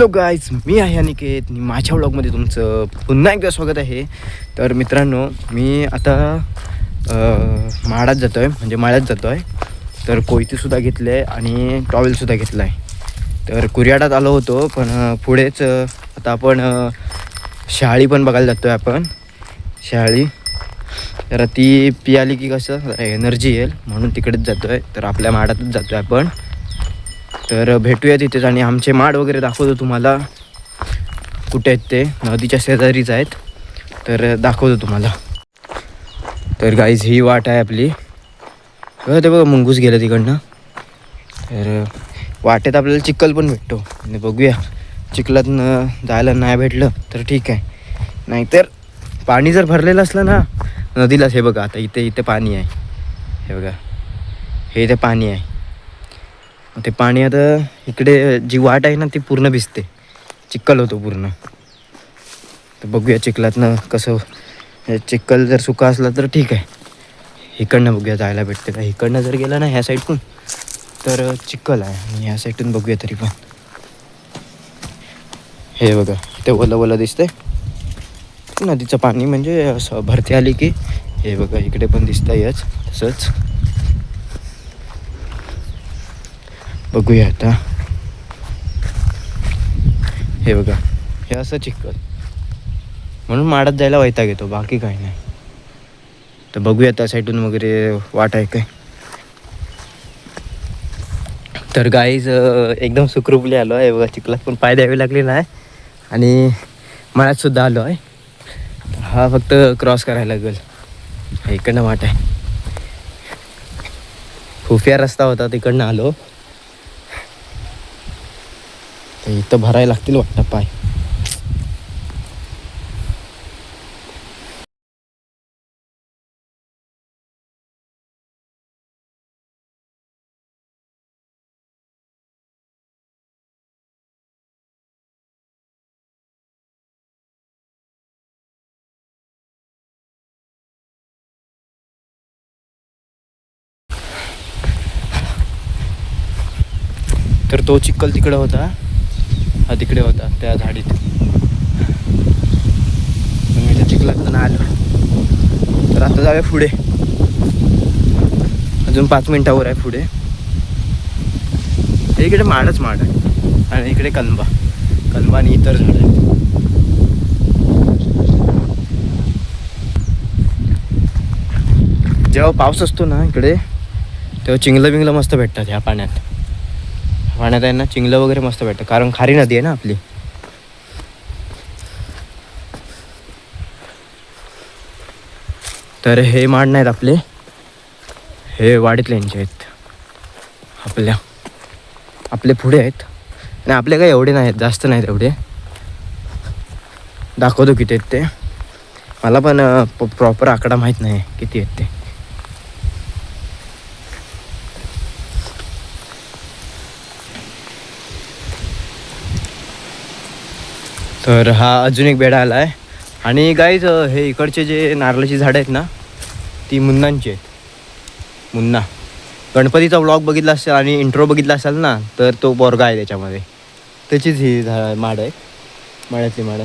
Hello guys मी आहे अनिकेत. आणि माझ्या व्लॉगमध्ये तुमचं पुन्हा एकदा स्वागत आहे. तर मित्रांनो मी आता माळात जातो आहे म्हणजे माळ्यात जातो आहे तर कोयतीसुद्धा घेतले आहे आणि टॉवेलसुद्धा घेतला आहे तर कुरियाडात आलो होतो पण पुढेच आता आपण शाळी पण बघायला जातो आहे आपण. शाळी. तर ती पियाली की कसं एनर्जी येईल म्हणून तिकडेच जातो आहे तर आपल्या माडातच जातो आहे आपण. तर भेटूया तिथेच आणि आमचे माड वगैरे दाखवतो तुम्हाला. कुठे आहेत ते? नदीच्या शेजारीच आहेत. तर दाखवतो तुम्हाला. तर गाईज ही वाट आहे आपली. बघा ते बघा मुंगूस गेलं तिकडनं. तर वाटेत आपल्याला चिखल पण भेटतो. आणि बघूया. चिखलातनं जायला नाही भेटलं तर ठीक आहे. नाहीतर पाणी जर भरलेलं असलं ना नदीलाच हे बघा आता इथे इथे पाणी आहे. हे बघा. हे इथे पाणी आहे. ते पाणी आता इकडे जी वाट आहे ना ती पूर्ण भिजते. चिखल होतो पूर्ण. तर बघूया चिखलातनं कसं चिखल जर सुका असला तर ठीक आहे. इकडनं बघूया जायला भेटते का. इकडनं जर गेलं ना ह्या साईडतून तर चिखल आहे. आणि ह्या साईडतून बघूया तरी पण. हे बघा ते ओलं ओलं दिसतंय. नदीचं पाणी म्हणजे असं भरती आली की हे बघा इकडे पण दिसतंयच तसंच. बघूया आता. हे बघा हे असं चिखल. म्हणून माडात जायला वैताग येतो बाकी काही नाही. तर बघूया त्या साईडून वगैरे वाट आहे काय. तर गाईज एकदम सुखरूपली आलो आहे. बघा चिखलात पण पाय द्यावे लागले नाही आणि मळ्यातसुद्धा आलो आहे. हा फक्त क्रॉस करायला लागेल. इकडनं वाट आहे. खुफिया रस्ता होता तिकडनं आलो तर इथं भरायला लागतील वाटतं पाय. तर तो चिखल तिकडं होता. हा तिकडे होता त्या झाडीत. मी त्या चिखलात आलो. तर आता जाऊया पुढे. अजून पाच मिनिटावर आहे पुढे. इकडे माडच माड आहे. आणि इकडे कलंबा. कलंबा आणि इतर झाड आहेत. जेव्हा पाऊस असतो ना इकडे तेव्हा चिंगलं बिंगलं मस्त भेटतात ह्या पाण्यात. पाण्यात आहे ना चिंगलं वगैरे मस्त भेटतं. कारण खारी नदी आहे ना आपली. तर हे माड नाहीत आपले. हे वाडीतल्यांचे आहेत. आपल्या. आपले पुढे आहेत. आणि आपले काही एवढे नाहीत जास्त नाहीत एवढे. दाखवतो किती आहेत ते. मला पण प्रॉपर आकडा माहीत नाही किती आहेत ते. तर हा अजून एक बेडा आला आहे आणि गाईज हे इकडचे जे नारळाची झाडं आहेत ना ती मुन्नांची आहेत. मुन्ना. गणपतीचा व्लॉग बघितला असेल आणि इंट्रो बघितला असेल ना तर तो बोरगा आहे त्याच्यामध्ये. त्याचीच ही झा माड आहे. माड्यातली माड.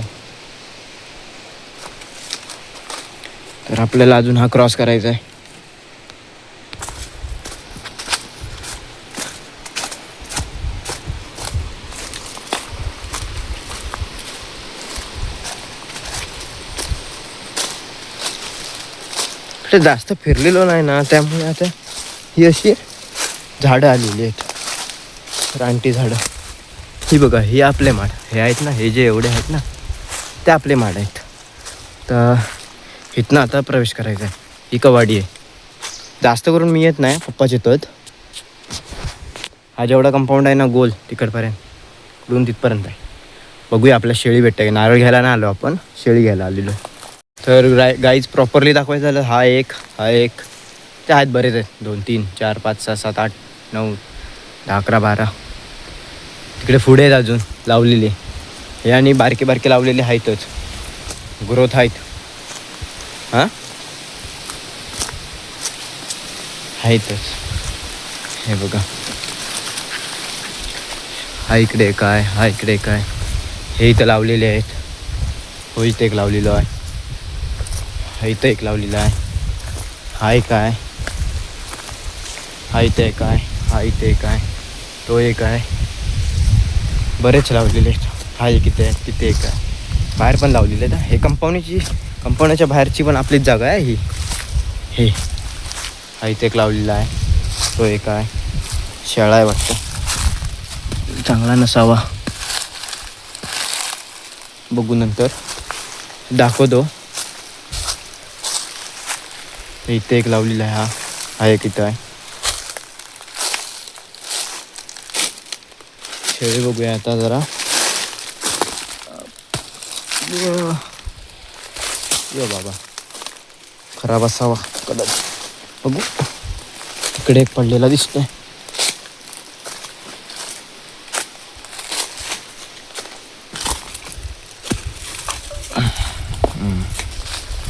तर आपल्याला अजून हा क्रॉस करायचा आहे इकडे जास्त फिरलेलो नाही ना त्यामुळे आता ही अशी झाडं आलेली आहेत. रानटी झाडं. ही बघा ही आपले माड. हे आहेत ना हे जे एवढे आहेत ना ते आपले माड आहेत. तर इथनं आता प्रवेश करायचा आहे. ही कवाडी आहे. जास्त करून मी येत नाही पप्पाच येतात हा जेवढा कंपाऊंड आहे ना गोल तिकडपर्यंत. दोन तिथपर्यंत आहे. बघूया आपल्या शेळी भेटते. नारळ घ्यायला नाही आलो आपण शेळी घ्यायला आलेलो. तर गाय गाईज प्रॉपरली दाखवायचं झालं हा एक हा एक. ते आहेत बरेच आहेत. दोन तीन चार पाच सहा सात आठ नऊ दहा अकरा बारा. तिकडे पुढे आहेत अजून लावलेले. हे आणि बारके बारके लावलेले आहेतच. ग्रोथ आहेत. हां? आहेतच. हे बघा. हा इकडे काय हा इकडे काय हे इथं लावलेले आहेत. हो इथं एक लावलेलो आहे. हा इथं एक लावलेला आहे. हा एक आहे. हा इथं एक आहे. हा इथं एक आहे. तो एक आहे. बरेच लावलेले आहेत. हा एक इथे आहे. तिथे एक आहे. बाहेर पण लावलेले आहेत. हे कंपाऊंडची कंपाऊंडच्या बाहेरची पण आपलीच जागा आहे ही. हे. हा इथे एक लावलेला आहे. तो एक आहे. शाळा आहे वाटतं. चांगला नसावा. बघू नंतर. दाखवतो. इथे एक लावलेला आहे हा. हा एक इथं आहे शेळी बघूया आता जरा. यो बाबा. खराब असावा कदाचित बघू. इकडे एक पडलेला दिसतोय.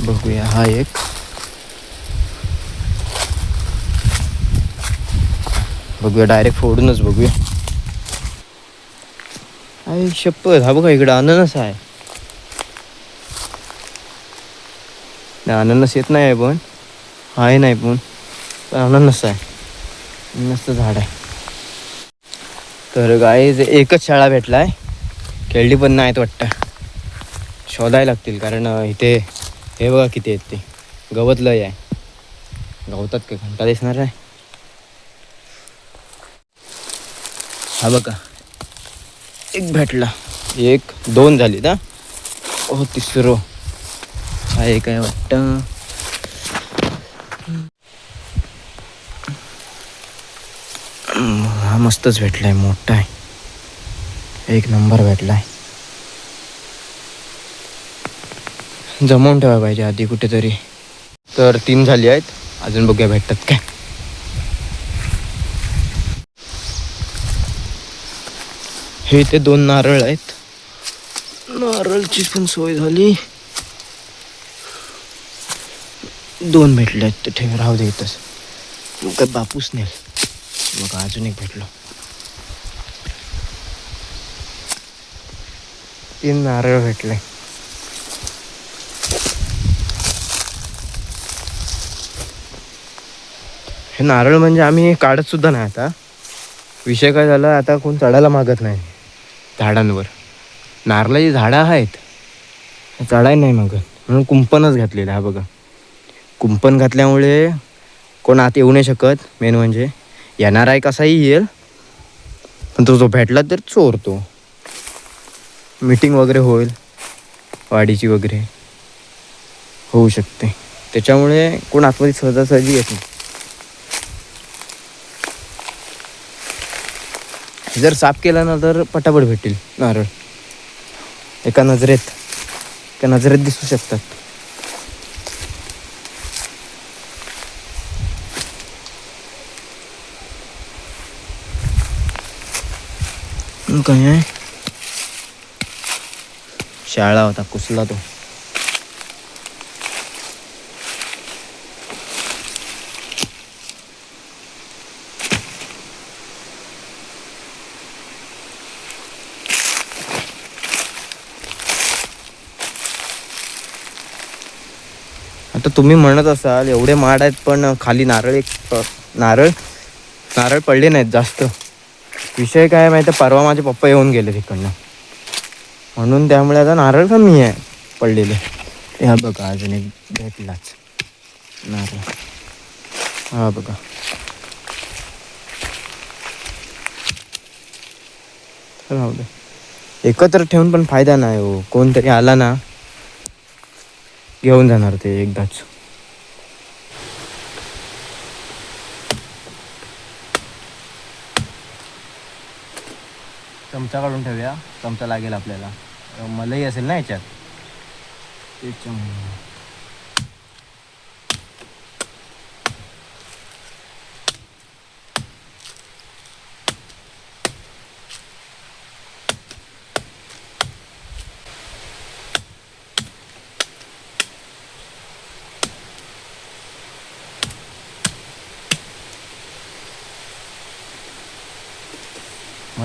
बघूया हा एक. बघूया डायरेक्ट फोडूनच बघूया. आई शप्पत हा बघा इकडे अननस आहे. नाही, अननस येत नाही आहे पण. आहे नाही पण. पण अननस आहे. अननसचं झाड आहे. तर गाय एकच शाळा भेटला आहे खेळली पण नाहीत वाटतं. शोधायला लागतील कारण इथे हे बघा किती आहेत ते. गवत लय आहे. गवतात का घंटा दिसणार आहे. हा बघा. एक भेटला. एक दोन झाली ना ओ तिसरं. हा एक आहे वाटतं? हम्म, हा मस्तच भेटलाय मोठा आहे. एक नंबर भेटलाय. जमवून ठेवायला पाहिजे आधी कुठेतरी. तर तीन झाली आहेत. अजून बघूया भेटतात काय. हे ते दोन नारळ आहेत. नारळची पण सोय झाली. दोन भेटले आहेत तिथे ठेव राहू दे इथंच. मग काय बापूस नेल. मग अजून एक भेटलो. तीन नारळ भेटले. हे नारळ म्हणजे आम्ही काढत सुद्धा नाही आता. विषय काय झाला आता कोण चढायला मागत नाही. झाडांवर. नारळाची झाडं आहेत. चढाय नाही मागत म्हणून कुंपणच घातलेलं हा बघा. कुंपण घातल्यामुळे कोण आत येऊ नाही शकत. मेन म्हणजे येणार आहे कसाही येईल. पण तो जो भेटला तर चोरतो. मीटिंग वगैरे होईल. वाडीची वगैरे होऊ शकते. त्याच्यामुळे कोण आतमध्ये सहजासहजी येत नाही. जर साफ केला ना तर पटापट भेटेल नारळ. एका नजरेत एका नजरेत दिसू शकतात. काय आहे? शाळा होता कुसला तो आता तुम्ही म्हणत असाल एवढे माड आहेत पण खाली नारळ एक नारळ नारळ पडले नाहीत जास्त. विषय काय माहिती आहे, परवा माझे पप्पा येऊन गेले तिकडनं. म्हणून त्यामुळे आता नारळ कमी आहे पडलेले. ह्या बघा अजून एक भेटलाच. नारळ. हा बघा. राहू दे. एकत्र ठेवून पण फायदा नाही हो. कोणतरी आला ना घेऊन जाणार ते एकदाच. चमचा काढून ठेवूया. चमचा लागेल आपल्याला. मलई असेल ना याच्यात?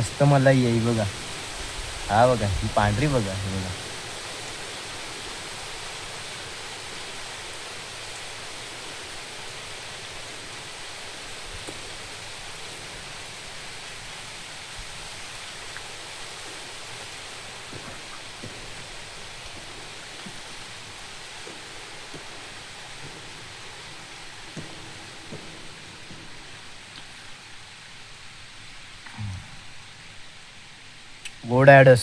मस्त मला येई बघा. हा बघा ही पांढरी बघा हे बघा. घोडाडस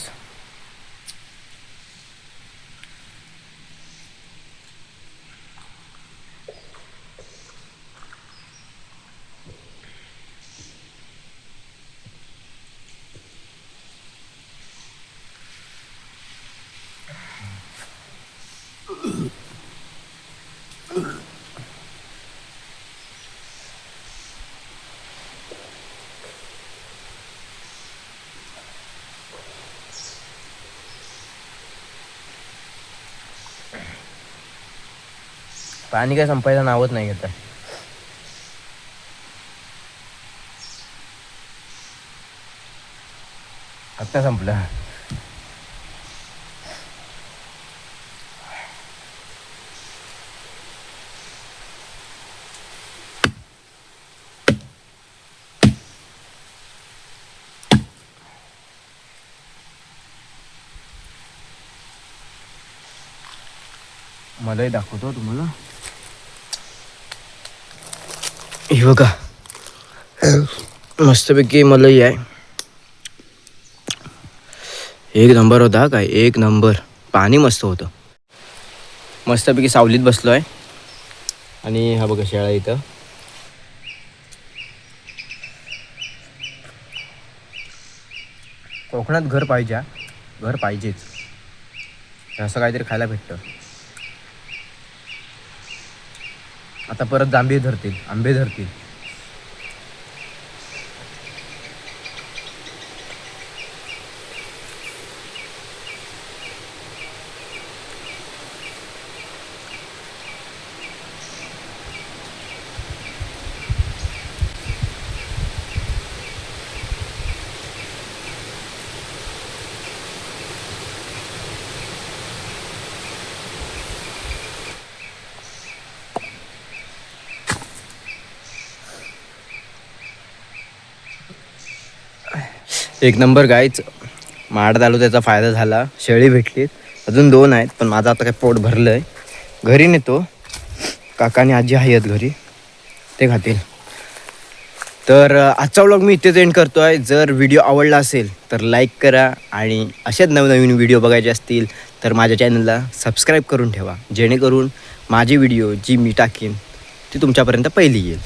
पाणी काय संपायचं नावच नाही घेत. आत्ता संपलं. मलाही दाखवतो तुम्हाला. हे बघा. मस्तपैकी मलई आहे. एक नंबर होता काय? एक नंबर. पाणी मस्त होतं. मस्तपैकी सावलीत बसलो आहे आणि हा बघा शेळा इथं. कोकणात घर पाहिजे हा. घर पाहिजेच. असं काहीतरी खायला भेटतं. आता परत जांभे धरतील आंबे धरतील. एक नंबर गायच माड आलो त्याचा फायदा झाला. शेळी भेटली अजून दोन आहेत पण माझं आता काय पोट भरलं आहे घरी नेतो. काका आणि आजी आहेत घरी. ते खातील. तर आजचा व्लॉग मी इथेच एंड करतो आहे जर व्हिडिओ आवडला असेल तर लाईक करा. आणि असेच नवनवीन व्हिडिओ बघायचे असतील तर माझ्या चॅनलला सबस्क्राईब करून ठेवा. जेणेकरून माझी व्हिडिओ जी मी टाकेन ती तुमच्यापर्यंत पहिली येईल.